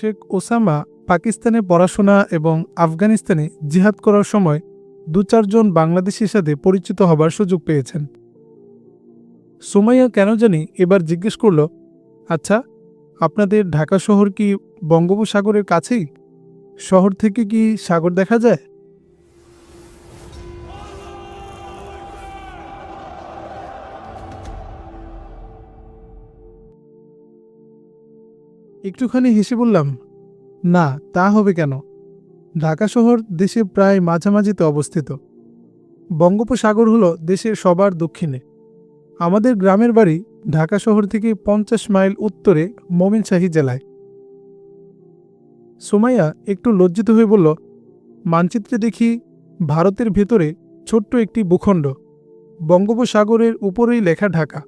Sheikh Osama পাকিস্তানে পড়াশোনা এবং আফগানিস্তানে জিহাদ করার সময় দু চারজন বাংলাদেশির সাথে পরিচিত হবার সুযোগ পেয়েছেন। সোমাইয়া কেন জানি এবার জিজ্ঞেস করল আচ্ছা আপনাদের ঢাকা শহর কি বঙ্গোপসাগরের কাছেই? শহর থেকে কি সাগর দেখা যায়? একটুখানি হেসে বললাম, না, তা হবে কেন? ঢাকা শহর দেশে প্রায় মাঝামাঝিতে অবস্থিত। বঙ্গোপসাগর হল দেশের সবার দক্ষিণে। আমাদের গ্রামের বাড়ি ঢাকা শহর থেকে পঞ্চাশ মাইল উত্তরে মমিনশাহী জেলায়। সোমাইয়া একটু লজ্জিত হয়ে বলল, মানচিত্রে দেখি ভারতের ভেতরে ছোট্ট একটি ভূখণ্ড, বঙ্গোপসাগরের উপরেই লেখা ঢাকা।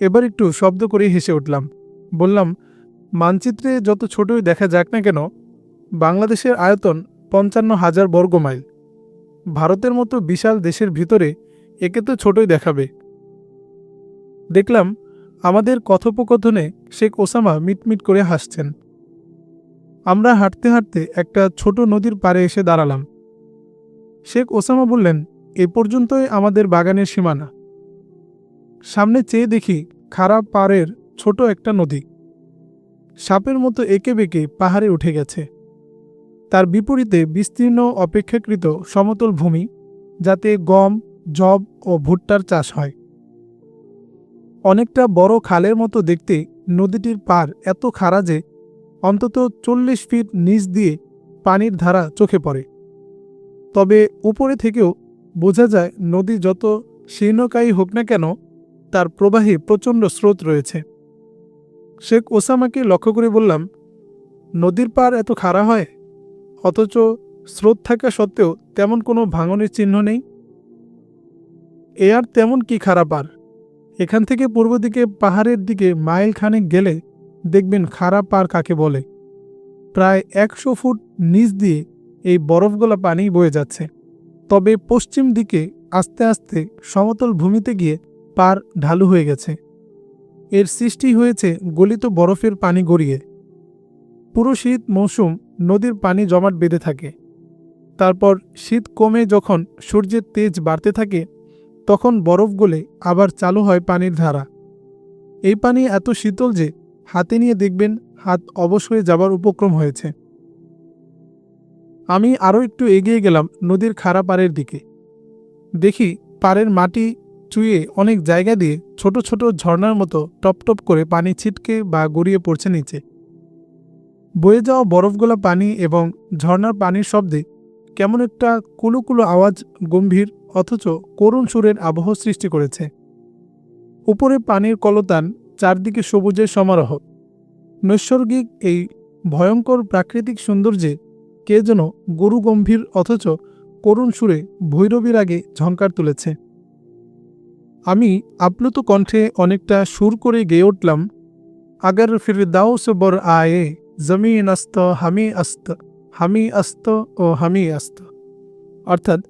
এবার একটু শব্দ করে হেসে উঠলাম, বললাম মানচিত্রে যত ছোটই দেখা যাক না কেন, বাংলাদেশের আয়তন পঞ্চান্ন হাজার বর্গ মাইল ভারতের মতো বিশাল দেশের ভিতরে একে তো ছোটই দেখাবে। দেখলাম আমাদের কথোপকথনে শেখ ওসামা মিটমিট করে হাসছেন। আমরা হাঁটতে হাঁটতে একটা ছোট নদীর পাড়ে এসে দাঁড়ালাম। শেখ ওসামা বললেন, এ পর্যন্তই আমাদের বাগানের সীমানা। সামনে চেয়ে দেখি খারাপ পাড়ের ছোট একটা নদী। সাপের মতো এঁকে বেঁকে পাহাড়ে উঠে গেছে। তার বিপরীতে বিস্তীর্ণ অপেক্ষাকৃত সমতল ভূমি, যাতে গম জব ও ভুট্টার চাষ হয়। অনেকটা বড় খালের মতো দেখতে নদীটির পার এত খাড়া যে অন্তত চল্লিশ ফিট নিচ দিয়ে পানির ধারা চোখে পড়ে। তবে উপরে থেকেও বোঝা যায় নদী যত শীর্ণকায়ী হোক না কেন, তার প্রবাহে প্রচণ্ড স্রোত রয়েছে। শেখ ওসামাকে লক্ষ্য করে বললাম, নদীর পার এত খাড়া হয়? অথচ স্রোত থাকা সত্ত্বেও তেমন কোনো ভাঙনের চিহ্ন নেই? এ আর তেমন কি খারাপ আর এখান থেকে পূর্ব দিকে পাহাড়ের দিকে মাইল খানেক গেলে দেখবেন খারাপ পার কাকে বলে। প্রায় একশো ফুট নিচ দিয়ে এই বরফগোলা পানি বয়ে যাচ্ছে। তবে পশ্চিম দিকে আস্তে আস্তে সমতল ভূমিতে গিয়ে পার ঢালু হয়ে গেছে। এর সৃষ্টি হয়েছে গলিত বরফের পানি গড়িয়ে। পুরো শীত মৌসুম নদীর পানি জমাট বেঁধে থাকে। তারপর শীত কমে যখন সূর্যের তেজ বাড়তে থাকে, তখন বরফ গলে আবার চালু হয় পানির ধারা। এই পানি এত শীতল যে হাতে নিয়ে দেখবেন হাত অবশ হয়ে যাবার উপক্রম হয়েছে। আমি আরও একটু এগিয়ে গেলাম নদীর খাড়া পাড়ের দিকে। দেখি পাড়ের মাটি চুয়ে অনেক জায়গা দিয়ে ছোট ছোট ঝর্ণার মতো টপটপ করে পানি ছিটকে বা গড়িয়ে পড়ছে নিচে। বয়ে যাওয়া বরফগোলা পানি এবং ঝর্ণার পানির শব্দে কেমন একটা কুলুকুলো আওয়াজ গম্ভীর অথচ করুণ সুরের আবহ সৃষ্টি করেছে। উপরে পানির কলতান চারদিকে সবুজের সমারোহ। নৈসর্গিক এই ভয়ঙ্কর প্রাকৃতিক সৌন্দর্যে কে যেন গরু গম্ভীর অথচ করুণ সুরে ভৈরবীর আগে ঝঙ্কার তুলেছে। আমি আপ্লুত কণ্ঠে অনেকটা সুর করে গেয়ে উঠলাম, আগার ফির দাও বর আয়ে, জমিন আস্ত, হামি আস্ত হামি আস্ত ও হামি আস্ত। অর্থাৎ,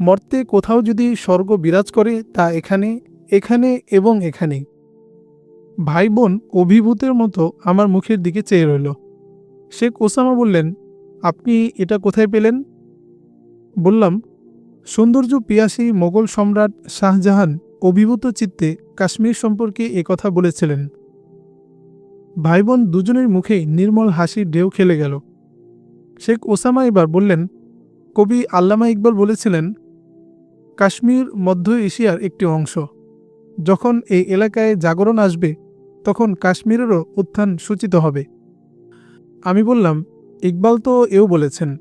মর্তে কোথাও যদি স্বর্গ বিরাজ করে, তা এখানে এখানে এবং এখানেই। ভাই বোন অভিভূতের মতো আমার মুখের দিকে চেয়ে রইল। শেখ ওসামা বললেন, আপনি এটা কোথায় পেলেন? বললাম, সৌন্দর্য পিয়াসী মোগল সম্রাট শাহজাহান অভিভূত চিত্তে কাশ্মীর সম্পর্কে কথা বলেছিলেন। ভাই বোন দুজনের মুখেই নির্মল হাসির ঢেউ খেলে গেল। শেখ ওসামা এবার বললেন, কবি আল্লামা ইকবাল বলেছিলেন, কাশ্মীর মধ্য এশিয়ার একটি অংশ। যখন এই এলাকায় জাগরণ আসবে, তখন কাশ্মীরেরও উত্থান সূচিত হবে। আমি বললাম, ইকবাল তো এও বলেছেন,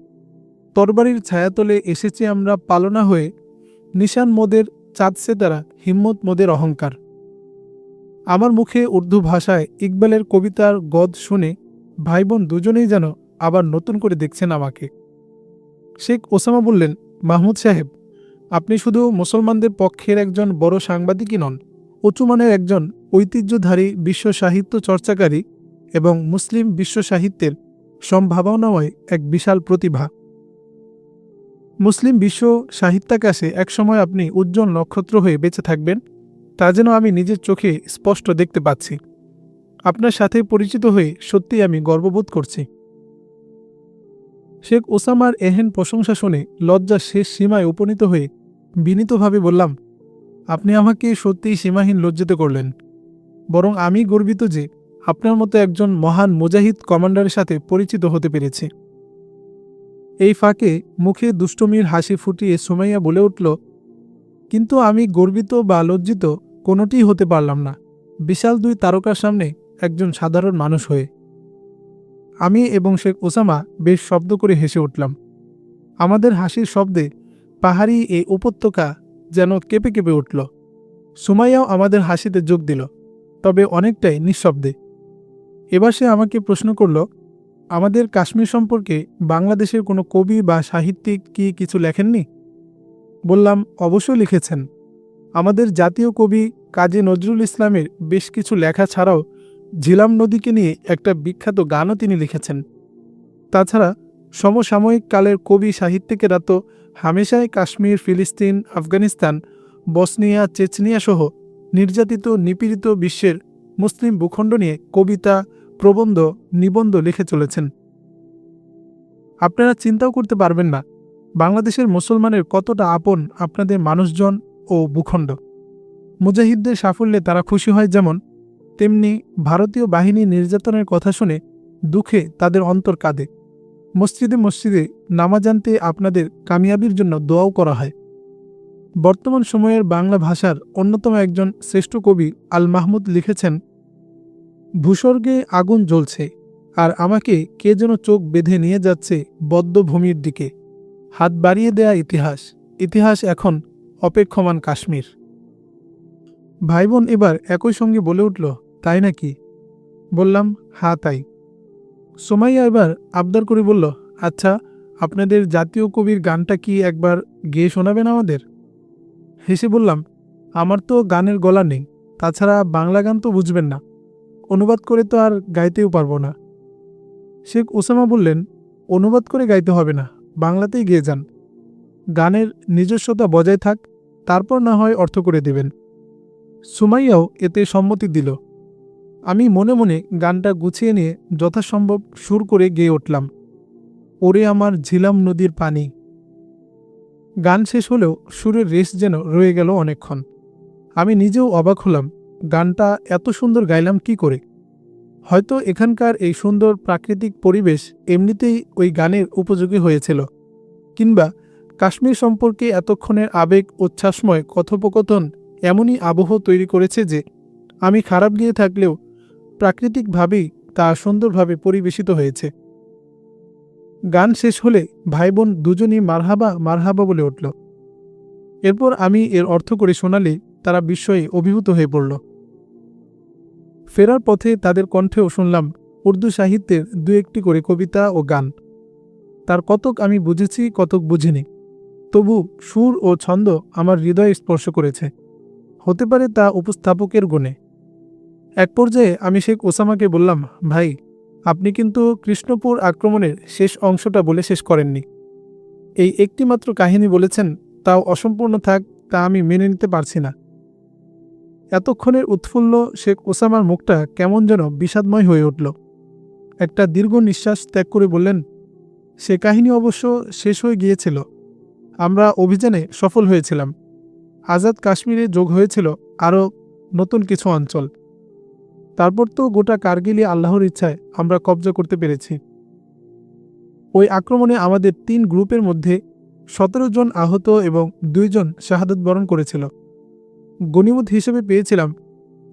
তরবারির ছায়াতলে এসেছি আমরা পালনা হয়ে নিশান মোদের চাঁদসে দ্বারা হিম্মত মোদের অহংকার। আমার মুখে উর্দু ভাষায় ইকবালের কবিতার গদ শুনে ভাই বোন দুজনেই যেন আবার নতুন করে দেখছেন আমাকে। শেখ ওসামা বললেন, মাহমুদ সাহেব, আপনি শুধু মুসলমানদের পক্ষের একজন বড় সাংবাদিকই নন, উঁচুমানের একজন ঐতিহ্যধারী বিশ্ব সাহিত্য চর্চাকারী এবং মুসলিম বিশ্ব সাহিত্যের সম্ভাবনাময় এক বিশাল প্রতিভা। মুসলিম বিশ্ব সাহিত্যাকাশে একসময় আপনি উজ্জ্বল নক্ষত্র হয়ে বেঁচে থাকবেন, তা যেন আমি নিজের চোখে স্পষ্ট দেখতে পাচ্ছি। আপনার সাথে পরিচিত হয়ে সত্যিই আমি গর্ববোধ করছি। শেখ ওসামার এহেন প্রশংসা শুনে লজ্জা শেষ সীমায় উপনীত হয়ে বিনীতভাবে বললাম, আপনি আমাকে সত্যিই সীমাহীন লজ্জিত করলেন। বরং আমি গর্বিত যে আপনার মতো একজন মহান মুজাহিদ কমান্ডারের সাথে পরিচিত হতে পেরেছি। এই ফাঁকে মুখে দুষ্টমির হাসি ফুটিয়ে সুমাইয়া বলে উঠল, কিন্তু আমি গর্বিত বা লজ্জিত কোনোটিই হতে পারলাম না। বিশাল দুই তারকার সামনে একজন সাধারণ মানুষ হয়ে। আমি এবং শেখ ওসামা বেশ শব্দ করে হেসে উঠলাম। আমাদের হাসির শব্দে পাহাড়ি এই উপত্যকা যেন কেঁপে কেঁপে উঠল। সুমাইয়াও আমাদের হাসিতে যোগ দিল, তবে অনেকটাই নিঃশব্দে। এবার সে আমাকে প্রশ্ন করল আমাদের কাশ্মীর সম্পর্কে বাংলাদেশের কোনো কবি বা সাহিত্যিক কি কিছু লেখেননি? বললাম অবশ্যই লিখেছেন। আমাদের জাতীয় কবি কাজী নজরুল ইসলামের বেশ কিছু লেখা ছাড়াও ঝিলাম নদীকে নিয়ে একটা বিখ্যাত গানও তিনি লিখেছেন। তাছাড়া সমসাময়িক কালের কবি সাহিত্যিকেরা তো হামেশাই কাশ্মীর, ফিলিস্তিন, আফগানিস্তান, বসনিয়া, চেচনিয়া সহ নির্যাতিত, নিপীড়িত বিশ্বের মুসলিম ভূখণ্ড নিয়ে কবিতা প্রবন্ধ, নিবন্ধ লিখে চলেছেন। আপনারা চিন্তাও করতে পারবেন না, বাংলাদেশের মুসলমানের কতটা আপন আপনাদের মানুষজন ও ভূখণ্ড। মুজাহিদদের সাফল্যে তারা খুশি হয় যেমন, তেমনি ভারতীয় বাহিনী নির্যাতনের কথা শুনে দুঃখে তাদের অন্তর কাঁদে। মসজিদে মসজিদে নামাজ আনতে আপনাদের কামিয়াবির জন্য দোয়াও করা হয়। বর্তমান সময়ের বাংলা ভাষার অন্যতম একজন শ্রেষ্ঠ কবি আল মাহমুদ লিখেছেন ভূস্বর্গে আগুন জ্বলছে, আর আমাকে কে যেন চোখ বেঁধে নিয়ে যাচ্ছে বদ্ধভূমির দিকে। হাত বাড়িয়ে দেয়া ইতিহাস ইতিহাস এখন অপেক্ষমান কাশ্মীর। ভাই বোন এবার একই সঙ্গে বলে উঠল, তাই নাকি? বললাম হা তাই। সোমাইয়া এবার আবদার করে বলল আচ্ছা আপনাদের জাতীয় কবির গানটা কি একবার গেয়ে শোনাবেন আমাদের? হেসে বললাম, আমার তো গানের গলা নেই, তাছাড়া বাংলা গান তো বুঝবেন না। অনুবাদ করে তো আর গাইতেও পারব না। শেখ ওসামা বললেন, অনুবাদ করে গাইতে হবে না, বাংলাতেই গেয়ে যান। গানের নিজস্বতা বজায় থাক, তারপর না হয় অর্থ করে দেবেন। সুমাইয়াও এতে সম্মতি দিল। আমি মনে মনে গানটা গুছিয়ে নিয়ে যথাসম্ভব সুর করে গেয়ে উঠলাম। ওরে আমার ঝিলাম নদীর পানি। গান শেষ হলেও সুরের রেশ যেন রয়ে গেল অনেকক্ষণ। আমি নিজেও অবাক হলাম গানটা এত সুন্দর গাইলাম কি করে? হয়তো এখানকার এই সুন্দর প্রাকৃতিক পরিবেশ এমনিতেই ওই গানের উপযোগী হয়েছিল। কিংবা কাশ্মীর সম্পর্কে এতক্ষণের আবেগ, উচ্ছ্বাসময়, কথোপকথন এমনই আবহ তৈরি করেছে যে আমি খারাপ গিয়ে থাকলেও প্রাকৃতিকভাবেই তা সুন্দরভাবে পরিবেশিত হয়েছে। গান শেষ হলে ভাই বোন দুজনই মারহাবা মারহাবা বলে উঠল। এরপর আমি এর অর্থ করে শোনালে তারা বিস্ময়ে অভিভূত হয়ে পড়ল। ফেরার পথে তাদের কণ্ঠেও শুনলাম উর্দু সাহিত্যের দু একটি করে কবিতা ও গান। তার কতক আমি বুঝেছি, কতক বুঝিনি। তবু সুর ও ছন্দ আমার হৃদয় স্পর্শ করেছে। হতে পারে তা উপস্থাপকের গুণে। এক পর্যায়ে আমি শেখ ওসামাকে বললাম, ভাই, আপনি কিন্তু কৃষ্ণপুর আক্রমণের শেষ অংশটা বলে শেষ করেননি। এই একটিমাত্র কাহিনী বলেছেন, তাও অসম্পূর্ণ থাক, তা আমি মেনে নিতে পারছি না। এতক্ষণের উৎফুল্ল শেখ ওসামার মুখটা কেমন যেন বিষাদময় হয়ে উঠল। একটা দীর্ঘ নিঃশ্বাস ত্যাগ করে বললেন, সে কাহিনী অবশ্য শেষ হয়ে গিয়েছিল। আমরা অভিযানে সফল হয়েছিলাম। আজাদ কাশ্মীরে যোগ হয়েছিল আরও নতুন কিছু অঞ্চল। তারপর তো গোটা কার্গিলই আল্লাহর ইচ্ছায় আমরা কবজা করতে পেরেছি। ওই আক্রমণে আমাদের তিন গ্রুপের মধ্যে সতেরো জন আহত এবং দুইজন শাহাদত বরণ করেছিল। গণিমত হিসেবে পেয়েছিলাম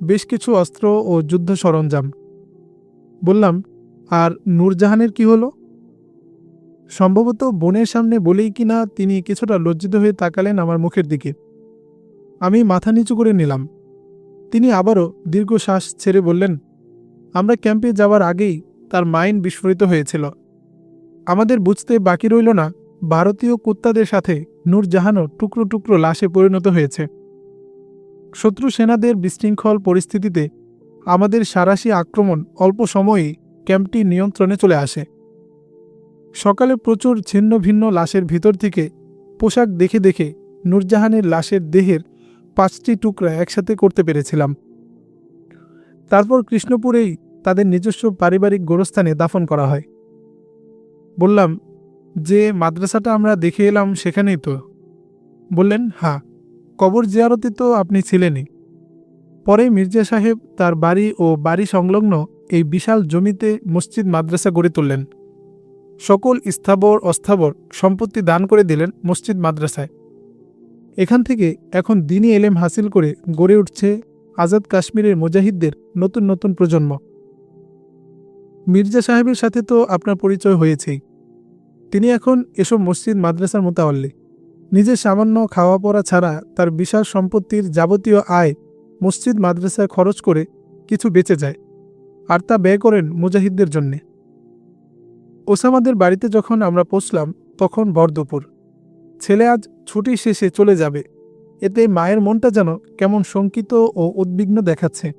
বেশ কিছু অস্ত্র ও যুদ্ধ সরঞ্জাম। বললাম, আর নূরজাহানের কি হলো? সম্ভবত বোনের সামনে বলেই কি না তিনি কিছুটা লজ্জিত হয়ে তাকালেন আমার মুখের দিকে। আমি মাথা নিচু করে নিলাম। তিনি আবারও দীর্ঘ শ্বাস ছেড়ে বললেন, আমরা ক্যাম্পে যাওয়ার আগেই তার মাইন্ড বিস্ফোরিত হয়েছিল। আমাদের বুঝতে বাকি রইল না, ভারতীয় কুত্তাদের সাথে নূরজাহানও টুকরো টুকরো লাশে পরিণত হয়েছে। শত্রু সেনাদের বিশৃঙ্খল পরিস্থিতিতে আমাদের সারাশি আক্রমণ অল্প সময়েই ক্যাম্পটি নিয়ন্ত্রণে চলে আসে। সকালে প্রচুর ছিন্ন ভিন্ন লাশের ভিতর থেকে পোশাক দেখে দেখে নূরজাহানের লাশের দেহের পাঁচটি টুকরা একসাথে করতে পেরেছিলাম। তারপর কৃষ্ণপুরেই তাদের নিজস্ব পারিবারিক গোরস্থানে দাফন করা হয়। বললাম, যে মাদ্রাসাটা আমরা দেখে এলাম সেখানেই তো। বললেন হ্যাঁ। কবর জিয়ারতে তো আপনি ছিলেনই। পরে মির্জা সাহেব তার বাড়ি ও বাড়ি সংলগ্ন এই বিশাল জমিতে মসজিদ মাদ্রাসা গড়ে তুললেন। সকল স্থাবর, অস্থাবর সম্পত্তি দান করে দিলেন মসজিদ মাদ্রাসায়। এখান থেকে এখন দিনই এলেম হাসিল করে গড়ে উঠছে আজাদ কাশ্মীরের মুজাহিদদের নতুন নতুন প্রজন্ম। মির্জা সাহেবের সাথে তো আপনার পরিচয় হয়েছেই। তিনি এখন এসব মসজিদ মাদ্রাসার মোতাবল্লি। নিজের সামান্য খাওয়া পড়া ছাড়া তার বিশাল সম্পত্তির যাবতীয় আয় মসজিদ, মাদ্রাসায় খরচ করে কিছু বেঁচে যায় আর তা ব্যয় করেন মুজাহিদদের জন্যে। ওসামাদের বাড়িতে যখন আমরা পৌঁছলাম, তখন ভরদুপুর ছেলে আজ ছুটি শেষে চলে যাবে। এতে মায়ের মনটা যেন কেমন শঙ্কিত ও উদ্বিগ্ন দেখাচ্ছে।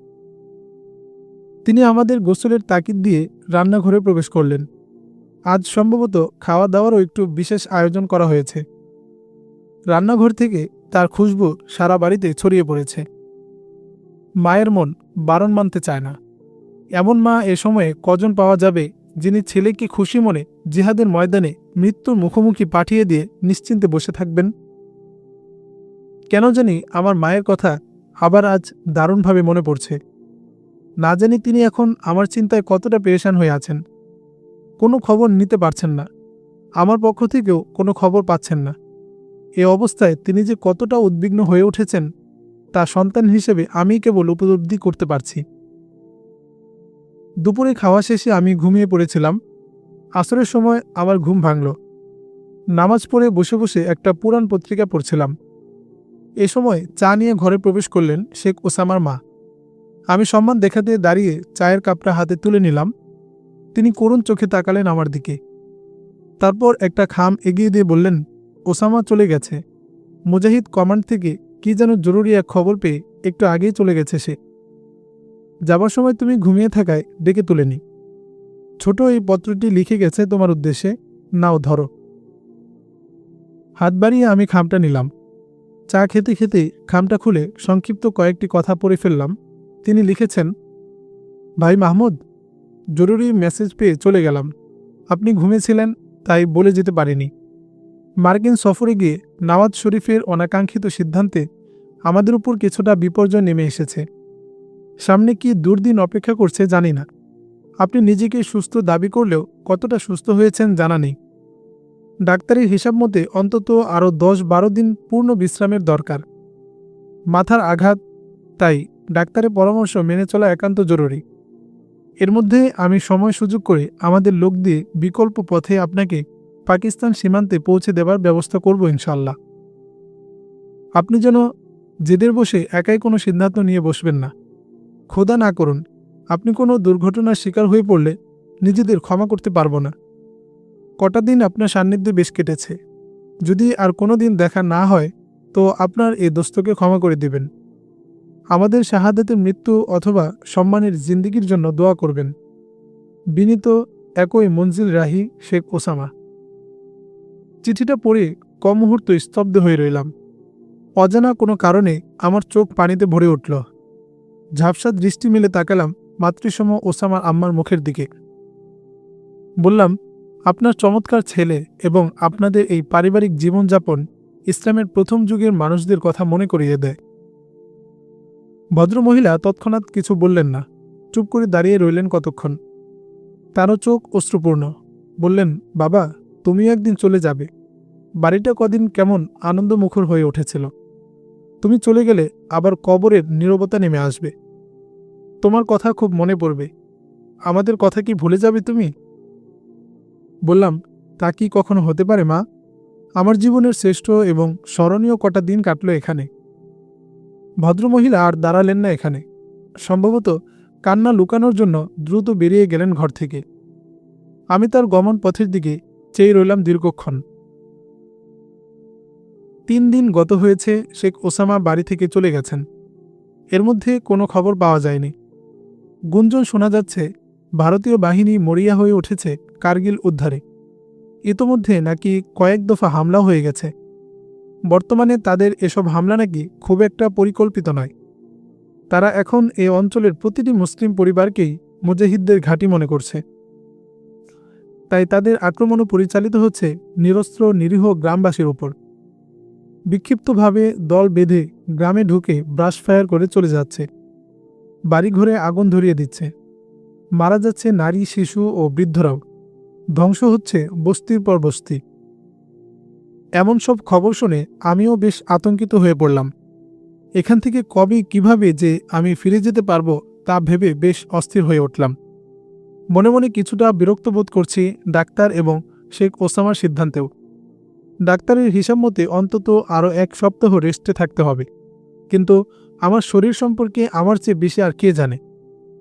তিনি আমাদের গোসলের তাকিদ দিয়ে রান্নাঘরে প্রবেশ করলেন। আজ সম্ভবত খাওয়া দাওয়ারও একটু বিশেষ আয়োজন করা হয়েছে। রান্নাঘর থেকে তার খুশবু সারা বাড়িতে ছড়িয়ে পড়েছে। মায়ের মন বারণ মানতে চায় না। এমন মা এ সময়ে কজন পাওয়া যাবে যিনি ছেলেকে খুশি মনে জিহাদের ময়দানে মৃত্যুর মুখোমুখি পাঠিয়ে দিয়ে নিশ্চিন্তে বসে থাকবেন? কেন জানি আমার মায়ের কথা আবার আজ দারুণভাবে মনে পড়ছে। না জানি তিনি এখন আমার চিন্তায় কতটা পেরেশান হয়ে আছেন। কোনো খবর নিতে পারছেন না। আমার পক্ষ থেকেও কোনো খবর পাচ্ছেন না। এ অবস্থায় তিনি যে কতটা উদ্বিগ্ন হয়ে উঠেছেন, তা সন্তান হিসেবে আমি কেবল উপলব্ধি করতে পারছি। দুপুরে খাওয়া শেষে আমি ঘুমিয়ে পড়েছিলাম। আসরের সময় আমার ঘুম ভাঙল। নামাজ পড়ে বসে বসে একটা পুরাণ পত্রিকা পড়ছিলাম। এ সময় চা নিয়ে ঘরে প্রবেশ করলেন শেখ ওসামার মা। আমি সম্মান দেখাতে দাঁড়িয়ে চায়ের কাপটা হাতে তুলে নিলাম। তিনি করুণ চোখে তাকালেন আমার দিকে। তারপর একটা খাম এগিয়ে দিয়ে বললেন ওসামা চলে গেছে। মুজাহিদ কমান্ড থেকে কি যেন জরুরি এক খবর পেয়ে একটু আগেই চলে গেছে সে। যাবার সময় তুমি ঘুমিয়ে থাকায় ডেকে তুলেনি ছোট এই পত্রটি লিখে গেছে তোমার উদ্দেশ্যে। নাও ধরো। হাত বাড়িয়ে আমি খামটা নিলাম। চা খেতে খেতে খামটা খুলে সংক্ষিপ্ত কয়েকটি কথা পড়ে ফেললাম। তিনি লিখেছেন, ভাই মাহমুদ, জরুরি মেসেজ পেয়ে চলে গেলাম। আপনি ঘুমিয়েছিলেন, তাই বলে যেতে পারিনি। মার্কিন সফরে গিয়ে নওয়াজ শরীফের অনাকাঙ্ক্ষিত সিদ্ধান্তে আমাদের উপর কিছুটা বিপর্যয় নেমে এসেছে। সামনে কি দুর্দিন অপেক্ষা করছে জানি না। আপনি নিজেকে সুস্থ দাবি করলেও কতটা সুস্থ হয়েছেন জানা নেই। ডাক্তারের হিসাব মতে অন্তত আরও দশ বারো দিন পূর্ণ বিশ্রামের দরকার। মাথার আঘাত, তাই ডাক্তারের পরামর্শ মেনে চলা একান্ত জরুরি। এর মধ্যে আমি সময় সুযোগ করে আমাদের লোক দিয়ে বিকল্প পথে আপনাকে পাকিস্তান সীমান্তে পৌঁছে দেবার ব্যবস্থা করব ইনশাল্লাহ আপনি যেন জেদের বসে একাই কোনো সিদ্ধান্ত নিয়ে বসবেন না। খোদা না করুন, আপনি কোনো দুর্ঘটনার শিকার হয়ে পড়লে নিজেদের ক্ষমা করতে পারব না। কটা দিন আপনার সান্নিধ্যে বেশ কেটেছে। যদি আর কোনো দিন দেখা না হয়, তো আপনার এই দোস্তকে ক্ষমা করে দিবেন। আমাদের শাহাদাতের মৃত্যু অথবা সম্মানের জিন্দিগির জন্য দোয়া করবেন। বিনীত একই মঞ্জিল রাহি শেখ ওসামা। চিঠিটা পড়ে কম মুহূর্ত স্তব্ধ হয়ে রইলাম। অজানা কোনো কারণে আমার চোখ পানিতে ভরে উঠল। ঝাপসা দৃষ্টি মেলে তাকালাম মাতৃসম ওসামার আম্মার মুখের দিকে। বললাম, আপনার চমৎকার ছেলে এবং আপনাদের এই পারিবারিক জীবনযাপন ইসলামের প্রথম যুগের মানুষদের কথা মনে করিয়ে দেয়। ভদ্রমহিলা তৎক্ষণাৎ কিছু বললেন না। চুপ করে দাঁড়িয়ে রইলেন কতক্ষণ। তারও চোখ অশ্রুপূর্ণ। বললেন, বাবা তুমিও একদিন চলে যাবে। বাড়িটা কদিন কেমন আনন্দমুখর হয়ে উঠেছিল। তুমি চলে গেলে আবার কবরের নীরবতা নেমে আসবে। তোমার কথা খুব মনে পড়বে। আমাদের কথা কি ভুলে যাবে তুমি? বললাম, তা কি কখনো হতে পারে, মা? আমার জীবনের শ্রেষ্ঠ এবং স্মরণীয় কটা দিন কাটলো এখানে। ভদ্রমহিলা আর দাঁড়ালেন না এখানে। সম্ভবত কান্না লুকানোর জন্য দ্রুত বেরিয়ে গেলেন ঘর থেকে। আমি তার গমন পথের দিকে চেয়ে রইলাম দীর্ঘক্ষণ। তিন দিন গত হয়েছে, শেখ ওসামা বাড়ি থেকে চলে গেছেন। এর মধ্যে কোনো খবর পাওয়া যায়নি। গুঞ্জন শোনা যাচ্ছে, ভারতীয় বাহিনী মরিয়া হয়ে উঠেছে কার্গিল উদ্ধারে। ইতোমধ্যে নাকি কয়েক দফা হামলা হয়ে গেছে। বর্তমানে তাদের এসব হামলা নাকি খুব একটা পরিকল্পিত নয়। তারা এখন এ অঞ্চলের প্রতিটি মুসলিম পরিবারকেই মুজাহিদদের ঘাঁটি মনে করছে। তাই তাদের আক্রমণও পরিচালিত হচ্ছে নিরস্ত্র, নিরীহ গ্রামবাসীর ওপর। বিক্ষিপ্তভাবে দল বেঁধে গ্রামে ঢুকে ব্রাশ ফায়ার করে চলে যাচ্ছে। বাড়িঘরে আগুন ধরিয়ে দিচ্ছে। মারা যাচ্ছে নারী, শিশু ও বৃদ্ধরাও। ধ্বংস হচ্ছে বস্তির পর বস্তি। এমন সব খবর শুনে আমিও বেশ আতঙ্কিত হয়ে পড়লাম। এখান থেকে কবে, কীভাবে যে আমি ফিরে যেতে পারব তা ভেবে বেশ অস্থির হয়ে উঠলাম। মনে মনে কিছুটা বিরক্ত বোধ করছি ডাক্তার এবং শেখ ওসামার সিদ্ধান্তেও। ডাক্তারের হিসাব মতে অন্তত আরও এক সপ্তাহ রেস্টে থাকতে হবে। কিন্তু আমার শরীর সম্পর্কে আমার চেয়ে বেশি আর কে জানে?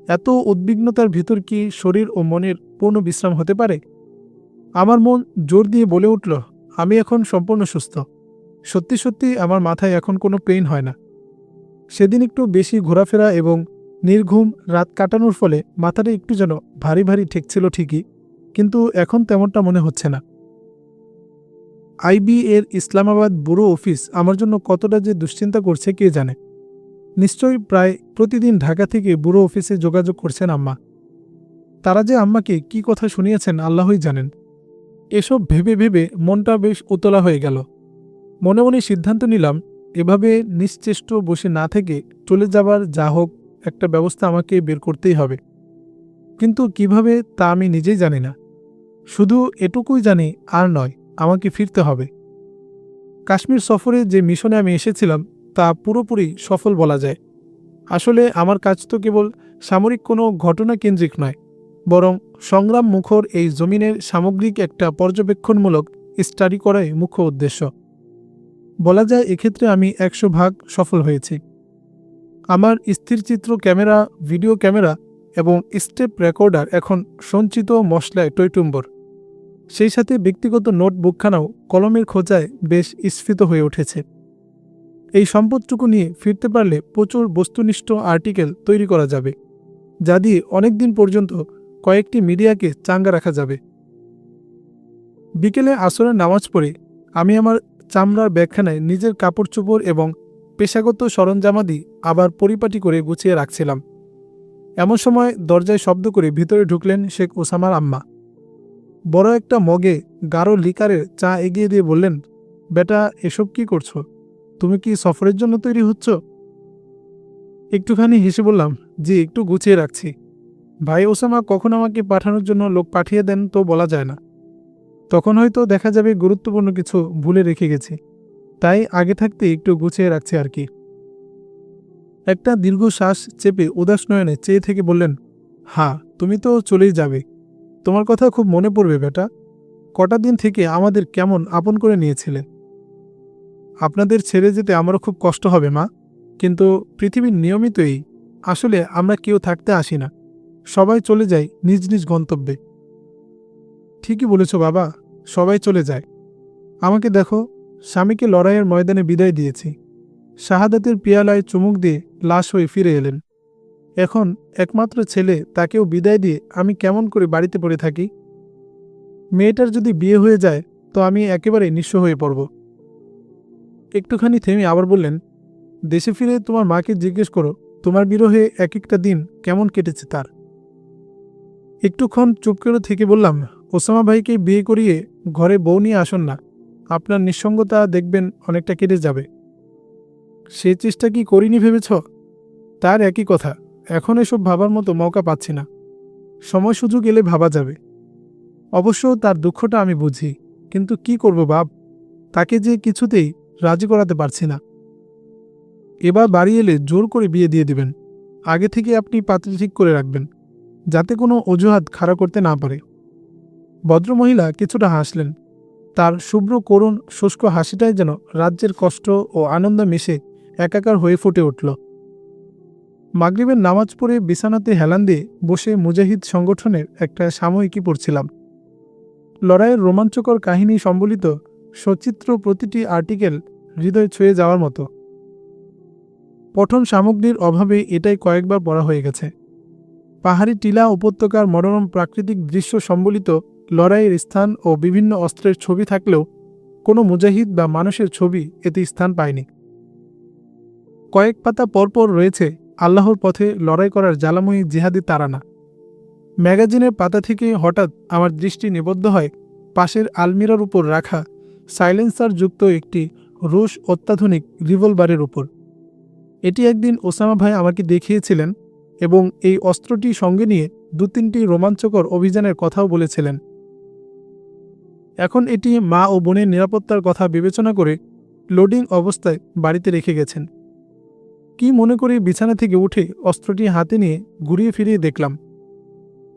এত উদ্বিগ্নতার ভিতর কি শরীর ও মনের পূর্ণ বিশ্রাম হতে পারে? আমার মন জোর দিয়ে বলে উঠল, আমি এখন সম্পূর্ণ সুস্থ। সত্যি সত্যি আমার মাথায় এখন কোনো পেইন হয় না। সেদিন একটু বেশি ঘোরাফেরা এবং নির্ঘুম রাত কাটানোর ফলে মাথাটা একটু যেন ভারী ভারী ঠেকছিল ঠিকই, কিন্তু এখন তেমনটা মনে হচ্ছে না। আইবি এর ইসলামাবাদ ব্যুরো অফিস আমার জন্য কতটা যে দুশ্চিন্তা করছে কে জানে। নিশ্চয়ই প্রায় প্রতিদিন ঢাকা থেকে ব্যুরো অফিসে যোগাযোগ করছেন আম্মা। তারা যে আম্মাকে কি কথা শুনিয়েছেন আল্লাহই জানেন। এসব ভেবে ভেবে মনটা বেশ উতলা হয়ে গেল। মনে মনে সিদ্ধান্ত নিলাম, এভাবে নিশ্চেষ্ট বসে না থেকে চলে যাবার যা হোক একটা ব্যবস্থা আমাকে বের করতেই হবে। কিন্তু কীভাবে তা আমি নিজেই জানি না। শুধু এটুকুই জানি, আর নয়, আমাকে ফিরতে হবে। কাশ্মীর সফরে যে মিশনে আমি এসেছিলাম, তা পুরোপুরি সফল বলা যায়। আসলে আমার কাজ তো কেবল সামরিক কোনো ঘটনা কেন্দ্রিক নয়, বরং সংগ্রাম মুখর এই জমিনের সামগ্রিক একটা পর্যবেক্ষণমূলক স্টাডি করাই মুখ্য উদ্দেশ্য। বলা যায়, এক্ষেত্রে আমি একশো ভাগ সফল হয়েছি। আমার স্থিরচিত্র ক্যামেরা, ভিডিও ক্যামেরা এবং স্টেপ রেকর্ডার এখন সঞ্চিত মশলায় টৈটুম্বর। সেই সাথে ব্যক্তিগত নোটবুকখানাও কলমের খোঁজায় বেশ স্ফীত হয়ে উঠেছে। এই সম্পদটুকু নিয়ে ফিরতে পারলে প্রচুর বস্তুনিষ্ঠ আর্টিকেল তৈরি করা যাবে, যা দিয়ে অনেকদিন পর্যন্ত কয়েকটি মিডিয়াকে চাঙ্গা রাখা যাবে। বিকেলে আসরের নামাজ পড়ে আমি আমার চামড়ার ব্যাগখানায় নিজের কাপড় চোপড় এবং পেশাগত সরঞ্জামাদি আবার পরিপাটি করে গুছিয়ে রাখছিলাম। এমন সময় দরজায় শব্দ করে ভিতরে ঢুকলেন শেখ ওসামার আম্মা। বড় একটা মগে গাঢ় লিকারের চা এগিয়ে দিয়ে বললেন, বেটা, এসব কি করছ? তুমি কি সফরের জন্য তৈরি হচ্ছ? একটুখানি হেসে বললাম, জি, একটু গুছিয়ে রাখছি। ভাই ওসামা, কখন আমাকে পাঠানোর জন্য লোক পাঠিয়ে দেন তো বলা যায় না। তখন হয়তো দেখা যাবে গুরুত্বপূর্ণ কিছু ভুলে রেখে গেছি। তাই আগে থাকতে একটু গুছিয়ে রাখছে আর কি। একটা দীর্ঘ শ্বাস চেপে উদাস নয়নে চেয়ে থেকে বললেন হ্যাঁ তুমি তো চলেই যাবে। তোমার কথা খুব মনে পড়বে বেটা। কটা দিন থেকে আমাদের কেমন আপন করে নিয়েছিলে। আপনাদের ছেড়ে যেতে আমারও খুব কষ্ট হবে, মা। কিন্তু পৃথিবীর নিয়মিতই আসলে আমরা কেউ থাকতে আসি না। সবাই চলে যায় নিজ নিজ গন্তব্যে। ঠিকই বলেছ বাবা, সবাই চলে যায়। আমাকে দেখো স্বামীকে লড়াইয়ের ময়দানে বিদায় দিয়েছি। শাহাদাতের পিয়ালায় চুমুক দিয়ে লাশ হয়ে ফিরে এলেন। এখন একমাত্র ছেলে তাকেও বিদায় দিয়ে আমি কেমন করে বাড়িতে পড়ে থাকি? মেয়েটার যদি বিয়ে হয়ে যায়, তো আমি একেবারে নিঃস্ব হয়ে পড়ব। একটুখানি থেমে আবার বললেন, দেশে ফিরে তোমার মাকে জিজ্ঞেস করো, তোমার বিরহে এক একটা দিন কেমন কেটেছে তার? একটুক্ষণ চুপ করে থেকে বললাম, ওসামা ভাইকে বিয়ে করিয়ে ঘরে বউ নিয়ে আসুন না। আপনার নিঃসঙ্গতা দেখবেন অনেকটা কেটে যাবে। সে চেষ্টা কি করিনি ভেবেছ? তার একই কথা, এখন এসব ভাবার মতো মৌকা পাচ্ছি না। সময় সুযোগ এলে ভাবা যাবে। অবশ্য তার দুঃখটা আমি বুঝি, কিন্তু কি করব বাপ? তাকে যে কিছুতেই রাজি করাতে পারছি না। এবার বাড়ি এলে জোর করে বিয়ে দিয়ে দিবেন। আগে থেকে আপনি পাত্রী ঠিক করে রাখবেন, যাতে কোনো অজুহাত খাড়া করতে না পারে। ভদ্রমহিলা কিছুটা হাসলেন। তার শুভ্র করুণ শুষ্ক হাসিটাই যেন রাজ্যের কষ্ট ও আনন্দ মিশে একাকার হয়ে ফুটে উঠল। মাগরিবের নামাজ পড়ে বিছানাতে হেলান দিয়ে বসে মুজাহিদ সংগঠনের একটা সাময়িকী পড়ছিলাম। লড়াইয়ের রোমাঞ্চকর কাহিনী সম্বলিত সচিত্র প্রতিটি আর্টিকেল হৃদয় ছুঁয়ে যাওয়ার মতো। পঠন সামগ্রীর অভাবে এটাই কয়েকবার পড়া হয়ে গেছে। পাহাড়ি টিলা উপত্যকার মনোরম প্রাকৃতিক দৃশ্য সম্বলিত লড়াইয়ের স্থান ও বিভিন্ন অস্ত্রের ছবি থাকলেও কোনো মুজাহিদ বা মানুষের ছবি এতে স্থান পায়নি। কয়েক পাতা পরপর রয়েছে আল্লাহর পথে লড়াই করার জ্বালাময়ী জিহাদি তারানা। ম্যাগাজিনের পাতা থেকে হঠাৎ আমার দৃষ্টি নিবদ্ধ হয় পাশের আলমিরার উপর রাখা সাইলেন্সার যুক্ত একটি রুশ অত্যাধুনিক রিভলভারের উপর। এটি একদিন ওসামা ভাই আমাকে দেখিয়েছিলেন এবং এই অস্ত্রটি সঙ্গে নিয়ে দু তিনটি রোমাঞ্চকর অভিযানের কথাও বলেছিলেন। এখন এটি মা ও বোনের নিরাপত্তার কথা বিবেচনা করে লোডিং অবস্থায় বাড়িতে রেখে গেছেন। কি মনে করে বিছানা থেকে উঠে অস্ত্রটি হাতে নিয়ে ঘুরিয়ে ফিরিয়ে দেখলাম।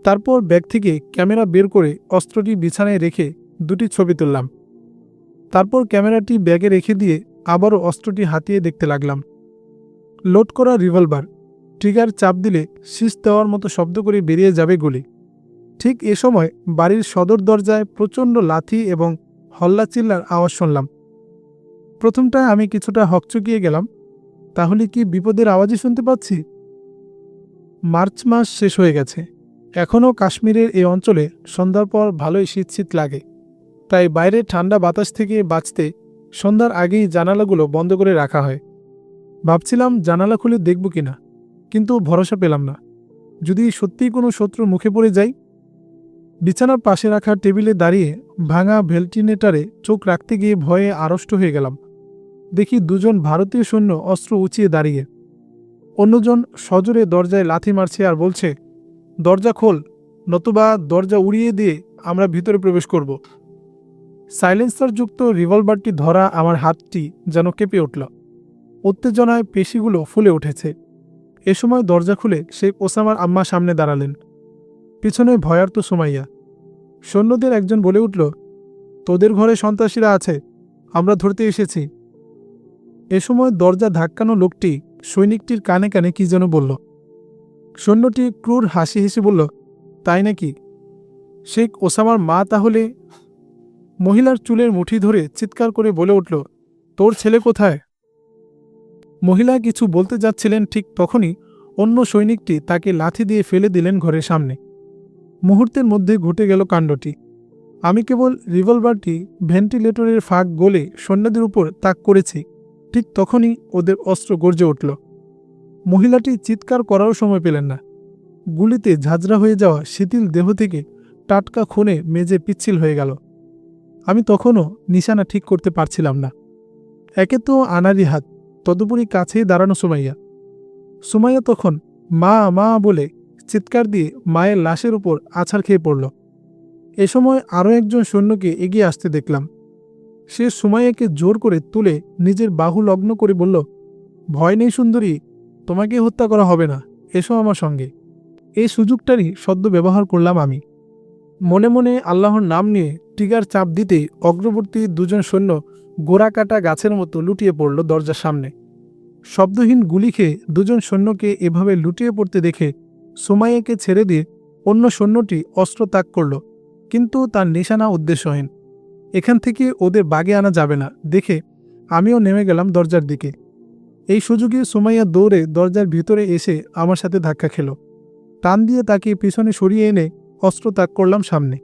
তারপর ব্যাগ থেকে ক্যামেরা বের করে অস্ত্রটি বিছানায় রেখে দুটি ছবি তুললাম। তারপর ক্যামেরাটি ব্যাগে রেখে দিয়ে আবারও অস্ত্রটি হাতিয়ে দেখতে লাগলাম। লোড করা রিভলভার ট্রিগার চাপ দিলে শীষ দেওয়ার মতো শব্দ করে বেরিয়ে যাবে গুলি। ঠিক এ সময় বাড়ির সদর দরজায় প্রচণ্ড লাথি এবং হল্লা চিল্লার আওয়াজ শুনলাম। প্রথমটায় আমি কিছুটা হকচকিয়ে গেলাম, তাহলে কি বিপদের আওয়াজই শুনতে পাচ্ছি? মার্চ মাস শেষ হয়ে গেছে, এখনও কাশ্মীরের এই অঞ্চলে সন্ধ্যার পর ভালোই শীত শীত লাগে। তাই বাইরে ঠান্ডা বাতাস থেকে বাঁচতে সন্ধ্যার আগেই জানালাগুলো বন্ধ করে রাখা হয়। ভাবছিলাম জানালা খুলে দেখব কিনা, কিন্তু ভরসা পেলাম না। যদি সত্যিই কোনো শত্রু মুখে পড়ে যাই বিছানার পাশে রাখা টেবিলে দাঁড়িয়ে ভাঙা ভেন্টিলেটারে চোখ রাখতে গিয়ে ভয়ে আড়ষ্ট হয়ে গেলাম। দেখি দুজন ভারতীয় সৈন্য অস্ত্র উঁচিয়ে দাঁড়িয়ে। অন্যজন সজোরে দরজায় লাথি মারছে আর বলছে, দরজা খোল, নতুবা দরজা উড়িয়ে দিয়ে আমরা ভিতরে প্রবেশ করব। সাইলেন্সারযুক্ত রিভলভারটি ধরা আমার হাতটি যেন কেঁপে উঠল। উত্তেজনায় পেশিগুলো ফুলে উঠেছে। এ সময় দরজা খুলে শেখ ওসামার আম্মা সামনে দাঁড়ালেন। পিছনে ভয়ার্ত সুমাইয়া। সৈন্যদের একজন বলে উঠল, তোদের ঘরে সন্ত্রাসীরা আছে, আমরা ধরতে এসেছি। এ সময় দরজা ধাক্কানো লোকটি সৈনিকটির কানে কানে কি যেন বলল। সৈন্যটি ক্রুর হাসি হেসে বলল, তাই নাকি? শেখ ওসামার মা তাহলে? মহিলার চুলের মুঠি ধরে চিৎকার করে বলে উঠল, তোর ছেলে কোথায়? মহিলা কিছু বলতে যাচ্ছিলেন ঠিক তখনই অন্য সৈনিকটি তাকে লাথি দিয়ে ফেলে দিলেন ঘরের সামনে। মুহূর্তের মধ্যে ঘটে গেল কাণ্ডটি। আমি কেবল রিভলভারটি ভেন্টিলেটরের ফাঁক গলে সৈন্যদের উপর তাক করেছি। ঠিক তখনই ওদের অস্ত্র গর্জে উঠল। মহিলাটি চিৎকার করারও সময় পেলেন না। গুলিতে ঝাঁঝরা হয়ে যাওয়া শিথিল দেহ থেকে টাটকা খুনে মেজে পিচ্ছিল হয়ে গেল। আমি তখনও নিশানা ঠিক করতে পারছিলাম না। একে তো আনারি হাত, তদুপরি কাছেই দাঁড়ানো সুমাইয়া। সুমাইয়া তখন মা মা বলে চিৎকার দিয়ে মায়ের লাশের উপর আছাড় খেয়ে পড়ল। এ সময় আরও একজন সৈন্যকে এগিয়ে আসতে দেখলাম। সে সুমাইয়াকে জোর করে তুলে নিজের বাহু লগ্ন করে বলল, ভয় নেই সুন্দরী, তোমাকে হত্যা করা হবে না, এসো আমার সঙ্গে। এই সুযোগটারই সদ্য ব্যবহার করলাম আমি। মনে মনে আল্লাহর নাম নিয়ে টিগার চাপ দিতে অগ্রবর্তী দুজন সৈন্য গোড়া কাটা গাছের মতো লুটিয়ে পড়ল দরজার সামনে। শব্দহীন গুলি খেয়ে দুজন সৈন্যকে এভাবে লুটিয়ে পড়তে দেখে সুমাইয়াকে ছেড়ে দিয়ে অন্য সৈন্যটি অস্ত্র ত্যাগ করল, কিন্তু তার নিশানা উদ্দেশ্যহীন। এখান থেকে ওদের বাগে আনা যাবে না, দেখে আমিও নেমে গেলাম দরজার দিকে। এই সুযোগে সুমাইয়া দৌড়ে দরজার ভিতরে এসে আমার সাথে ধাক্কা খেল। টান দিয়ে তাকে পিছনে সরিয়ে এনে অস্ত্র ত্যাগ করলাম সামনে।